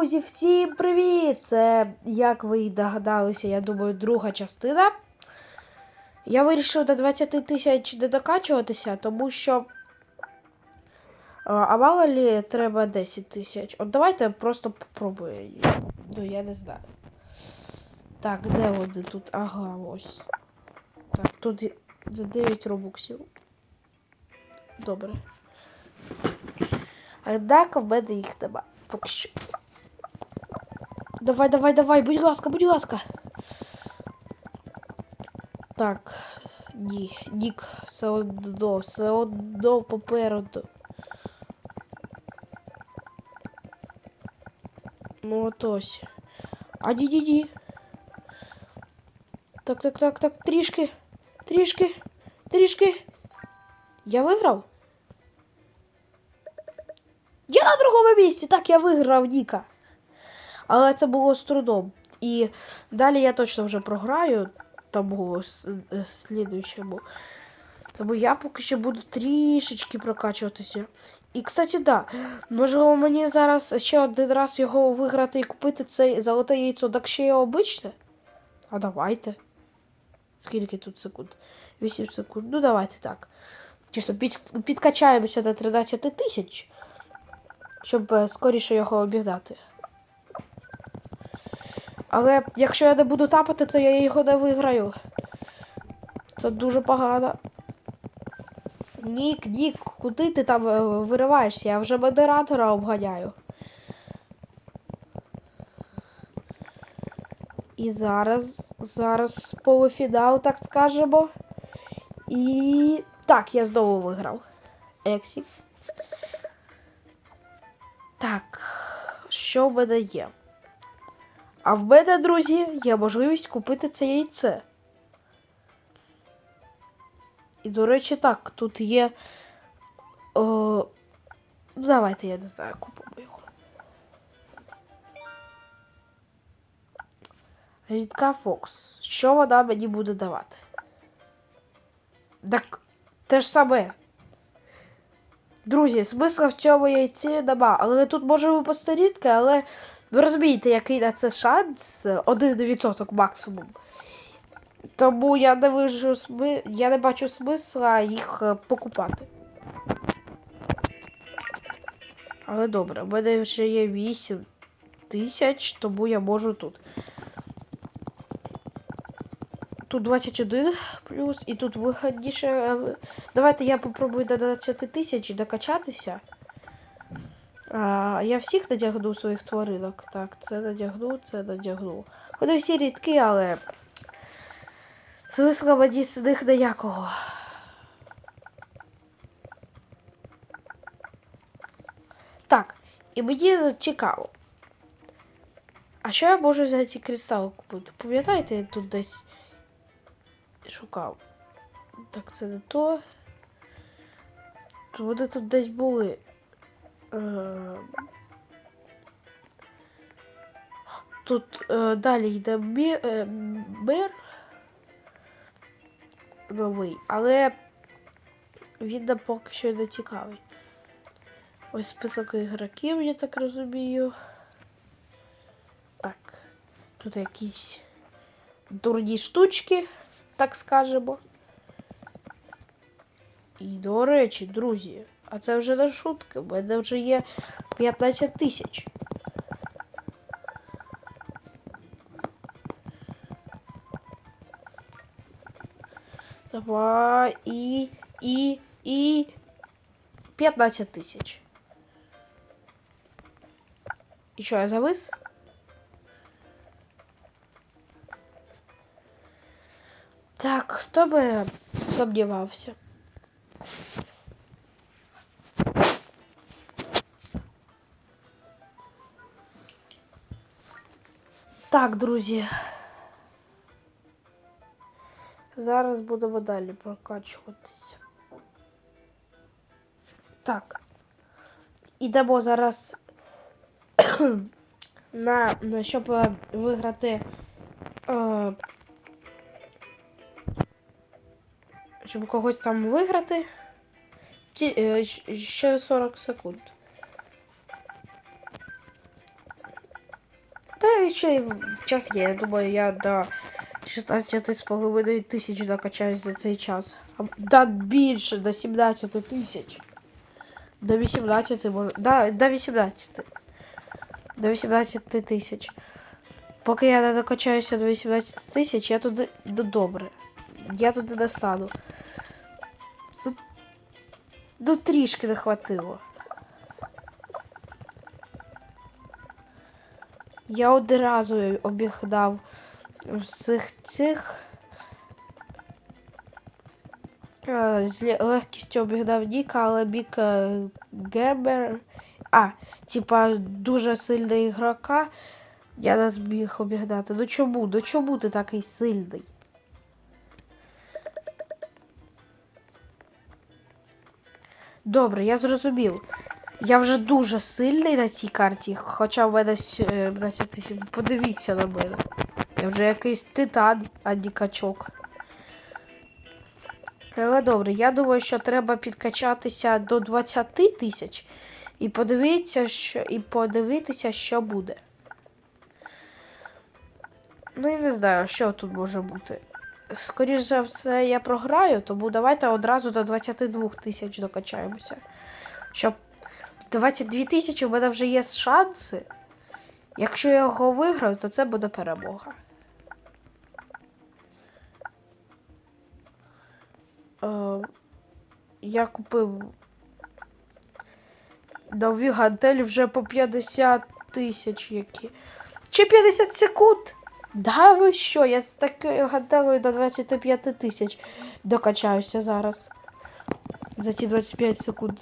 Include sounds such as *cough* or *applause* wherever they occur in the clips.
Друзі, всім привіт! Це, як ви догадалися, я думаю, друга частина. Я вирішив до 20 тисяч не докачуватися, тому що. А мало ли треба 10 тисяч. От давайте просто попробуємо. Ну, я не знаю. Так, де вони тут? Ага, ось. Так, тут за 9 робоксів. Добре. Однак в мене їх нема. Поки що. Давай, давай, давай, будь ласка, будь ласка. Так. Ні, нік, все одно, все одно попереду. Ну от ось. А ні, ні, ні. Так, так, так, так, трішки. Трішки. Трішки. Я виграв? Я на другому місці. Так, я виграв Ніка. Але це було з трудом. І далі я точно вже програю тому е, слідуючому. Тому я поки що буду трішечки прокачуватися. І, кстати, да, можливо, мені зараз ще один раз його виграти і купити цей золоте яйцо, так ще й обичне. А давайте. Скільки тут секунд? 8 секунд. Ну, давайте так. Чисто під, підкачаємося до 13 тисяч щоб е, скоріше його обігнати. Але якщо я не буду тапати, то я його не виграю. Це дуже погано. Нік, Нік, куди ти там е, вириваєшся? Я вже модератора обганяю. І зараз, зараз полуфінал, так скажемо. І так, я знову виграв. Ексік. Так, що в мене є? А в мене, друзі, є можливість купити це яйце. І, до речі, так, тут є. О, ну, давайте я не знаю, купимо його. Рідка Фокс. Що вона мені буде давати? Так, те ж саме. Друзі, смисла в цьому яйці нема. Але тут може випасти рідке, але ви розумієте, який на це шанс? Один відсоток максимум. Тому я не вижу сми... я не бачу смисла їх е, покупати. Але добре, в мене вже є 8 тисяч, тому я можу тут. Тут 21 плюс, і тут вигідніше. е, Давайте я попробую до 20 тисяч докачатися. А, я всіх надягну своїх тваринок. Так, це надягну, це надягну. Вони всі рідкі, але. Смисла мені з них ніякого. Так, і мені цікаво. А що я можу за ці купити? Пам'ятаєте, я тут десь шукав. Так, це не. То Вони тут десь були. Е, Тут е, далі йде мі- е, новий, але він поки що не цікавий. Ось список ігроків, я так розумію. Так, тут якісь дурні штучки, так скажемо. І до речі, друзі, а це вже не шутки, у мене вже є 15 тисяч. Давай і, і, і 15 тисяч. І що, я завис? Так, хто би сумнівався? Так, друзі. Зараз будемо далі прокачуватися. Так. Ідемо зараз *clears throat* на, на щоб е, виграти. Е, щоб когось там виграти. Е, ще 40 секунд. Й час є. Я думаю, я до 16 з половиною тисяч докачаюсь за цей час. Да більше, до 17 тисяч. До 18 може. Да, до 18. До 18 тисяч. Поки я не докачаюся до 18 тисяч, я туди ну, добре. Я туди достану. Ну, ну трішки не хватило. Я одразу обігнав всіх цих. е, З легкістю обігнав Ніка, але Бік е, Гебер. А, типа дуже сильний ігрока. Я не зміг обігнати. Ну чому? Ну чому ти такий сильний? Добре, я зрозумів. Я вже дуже сильний на цій карті, хоча в мене е, 12 тисяч. Подивіться на мене. Я вже якийсь титан, а не качок. Але добре, я думаю, що треба підкачатися до 20 тисяч і подивитися, що, і подивитися, що буде. Ну і не знаю, що тут може бути. Скоріше за все, я програю, тому давайте одразу до 22 тисяч докачаємося. Щоб 22 тисячі в мене вже є шанси. Якщо я його виграю, то це буде перемога. Е, я купив нові гантелі вже по 50 тисяч які. Чи 50 секунд? Да ви що? Я з такою гантелею до 25 тисяч докачаюся зараз. За ті 25 секунд.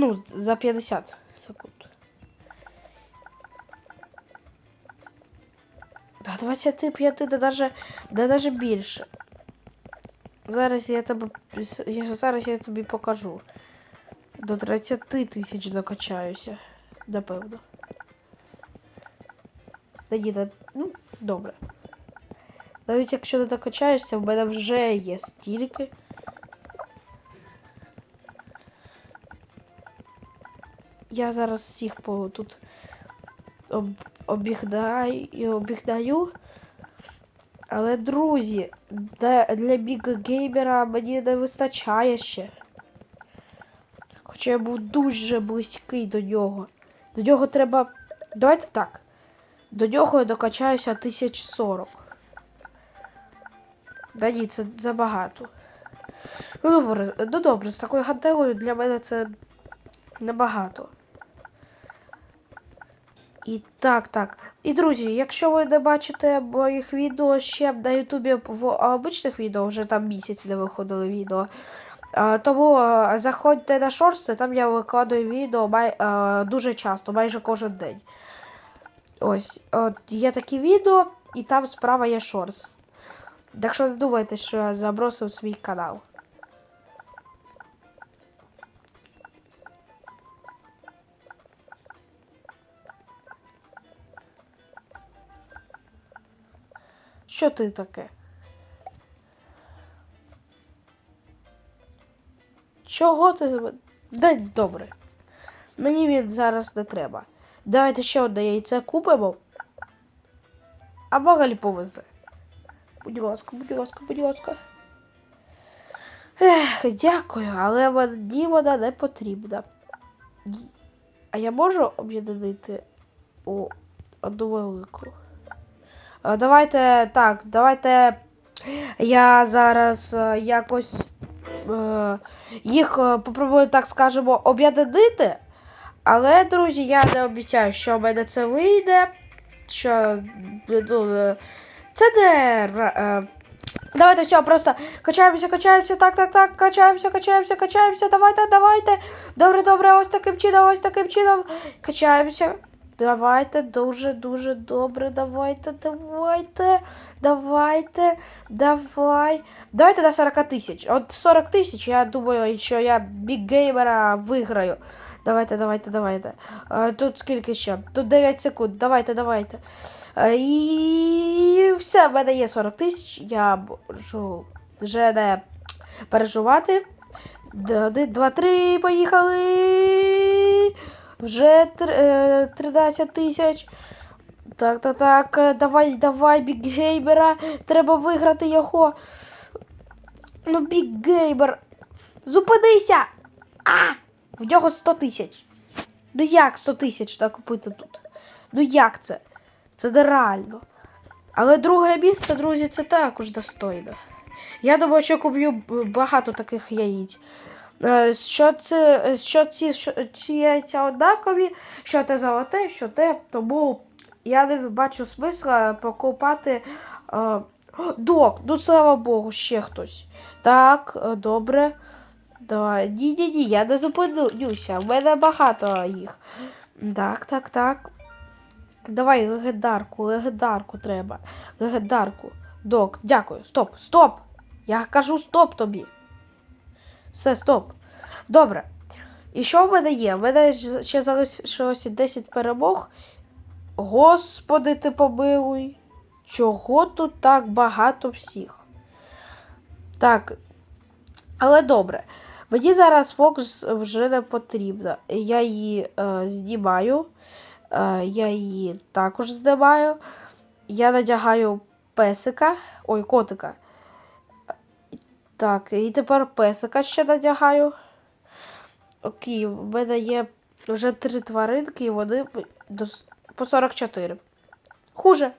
Ну, за 50 секунд. До 25, да даже, да даже більше. Зараз я тебе. Я, зараз я тобі покажу. До 30 тисяч докачаюся. Напевно. Та ні, та- ну, добре. Навіть якщо не докачаєшся, в мене вже є стільки. Я зараз всіх тут об, обігнаю і обігнаю. Але, друзі, для, для Біга Геймера мені не вистачає ще. Хоча я був дуже близький до нього. До нього треба. Давайте так. До нього я докачаюся 1040. Да ні, це забагато. Ну добре, ну добре, з такою гантелою для мене це небагато. І так, так. І друзі, якщо ви не бачите моїх відео ще на Ютубі в обичних відео, вже там місяць не виходили відео. Тому заходьте на шорсти, там я викладаю відео май, дуже часто, майже кожен день. Ось, от є такі відео, і там справа є шорс. Так що не думайте, що я забросив свій канал. Що ти таке? Чого ти? Да добре. Мені він зараз не треба. Давайте ще одне яйце купимо. А Магалі повезе. Будь ласка, будь ласка, будь ласка. Ех, дякую, але мені вона не потрібна. А я можу об'єднати у одну велику? Е, Давайте так, давайте я зараз е, якось е, їх попробую, так скажемо, об'єднати. Але, друзі, я не обіцяю, що в мене це вийде. Що ну, це не. Давайте все, просто качаємося, качаємося, так, так, так, качаємося, качаємося, качаємося, давайте, давайте. Добре, добре, ось таким чином, ось таким чином. Качаємося. Давайте, дуже, дуже добре, давайте, давайте, давайте, давай. Давайте до 40 тисяч. От 40 тисяч, я думаю, що я біггеймера виграю. Давайте, давайте, давайте. Е, Тут скільки ще? Тут 9 секунд. Давайте, давайте. Е, І все, в мене є 40 тисяч. Я можу вже не переживати. Два, три, поїхали. Вже тр- е, 13 тисяч. Так, так, так. е, Давай, давай, бікгейбера. Треба виграти його. Ну, бікгейбер. Зупинися! А! В нього 100 тисяч. Ну як 100 тисяч накупити тут? Ну як це? Це нереально. Але друге місце, друзі, це також достойно. Я думаю, що куплю багато таких яїць. Е, Що це, що ці, що ці яйця однакові, що те золоте, що те, тому я не бачу смисла покупати. Е, док, ну слава Богу, ще хтось. Так, е, добре. Давай. Ні, ні, ні, я не зупинюся. В мене багато їх. Так, так, так. Давай легендарку, легендарку треба. Легендарку. Док, дякую. Стоп, стоп! Я кажу стоп тобі. Все, стоп. Добре. І що в мене є? В мене ще залишилося 10 перемог. Господи, ти помилуй. Чого тут так багато всіх? Так. Але добре. Мені зараз Фокс вже не потрібна. Я її е, знімаю. Е, я її також знімаю. Я надягаю песика. Ой, котика. Так, і тепер песика ще надягаю. Окей, в мене є вже три тваринки, і вони по- до по 44. Хуже.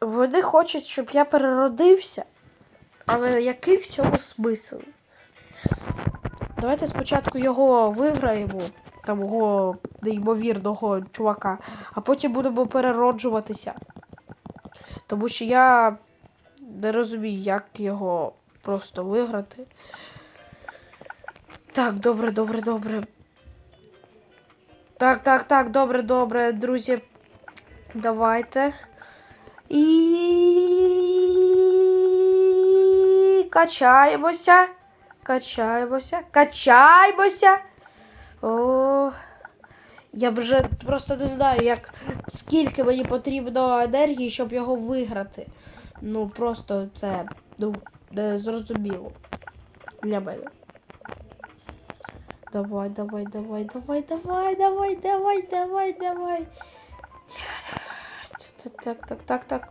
Вони хочуть, щоб я переродився. Але який в цьому смисл? Давайте спочатку його виграємо, того неймовірного чувака, а потім будемо перероджуватися. Тому що я не розумію, як його просто виграти. Так, добре, добре, добре. Так, так, так, добре, добре, друзі. Давайте. І качаємося. Качаємося. Качаємося. О, я вже просто не знаю, як скільки мені потрібно енергії, щоб його виграти. Ну, просто це ну, не зрозуміло для мене. Давай, давай, давай, давай, давай, давай, давай, давай, давай. Так, так, так, так, так.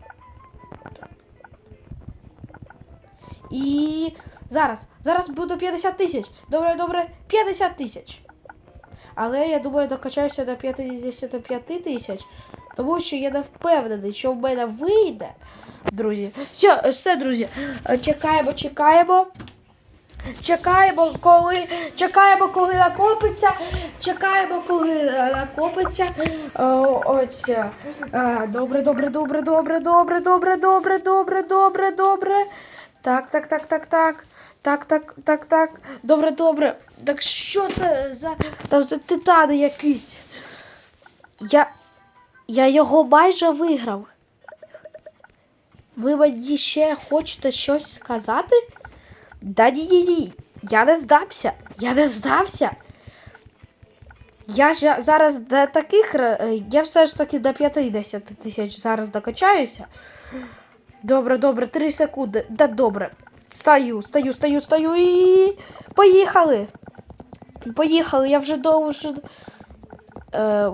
І зараз, зараз буде 50 тисяч. Добре, добре, 50 тисяч. Але я думаю, докачаюся до 55 тисяч, тому що я не впевнений, що в мене вийде. Друзі, все, все, друзі, чекаємо, чекаємо. Чекаємо, коли чекаємо, коли накопиться. Чекаємо, коли е, накопиться. Ось. е, е, Добре, добре, добре, добре, добре, добре, добре, добре, добре, добре. Так, так, так, так, так. Так, так, так, так. Добре, добре. Так що це за. Там за титани якісь. Я. Я його майже виграв. Ви мені ще хочете щось сказати? Да ні ні ні. Я не здамся. Я не здався. Я ж зараз до таких. е, Я все ж таки до 50 тисяч зараз докачаюся. Добре, добре, 3 секунди. Да добре. Стаю, стаю, стаю, стаю і. Поїхали. Поїхали, я вже довше. Е,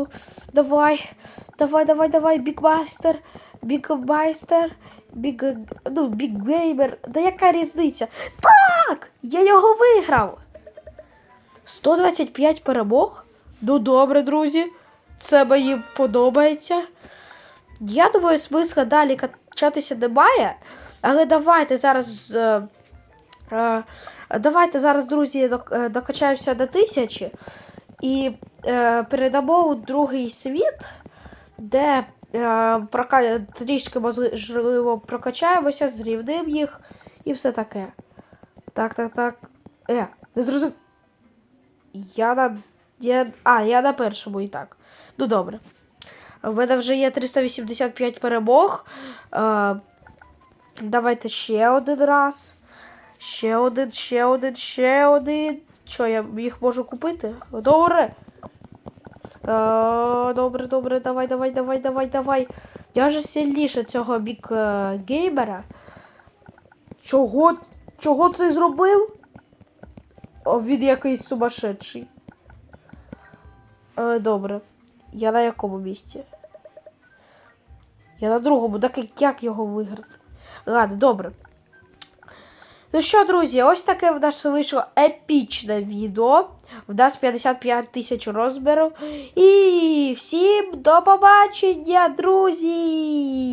у- Давай, давай, давай, давай, бікмастер, бікмастер, біг, ну, бікгеймер. Да яка різниця? Так! Я його виграв. 125 перемог. Ну добре, друзі. Це мені подобається. Я думаю, смисла далі качатися немає. Але давайте зараз. Е, е, давайте зараз, друзі, е, докачаємося до тисячі і передамо у другий світ, де е, трішки можливо прокачаємося, зрівним їх і все таке. Так, так, так. Е, не зрозумів. Я на. Я... А, я на першому і так. Ну добре. У мене вже є 385 перемог. Е, давайте ще один раз. Ще один, ще один, ще один. Що, я їх можу купити? Добре. Е, добре, добре, давай, давай, давай, давай, давай. Я вже сильніше цього бік е, геймера. Чого? Чого це зробив? О, він якийсь сумасшедший. Е, добре. Я на якому місці? Я на другому, так як його виграти? Ладно, добре. Ну що, друзі, ось таке в нас вийшло епічне відео. В нас 55 тисяч розмірів. І всім до побачення, друзі!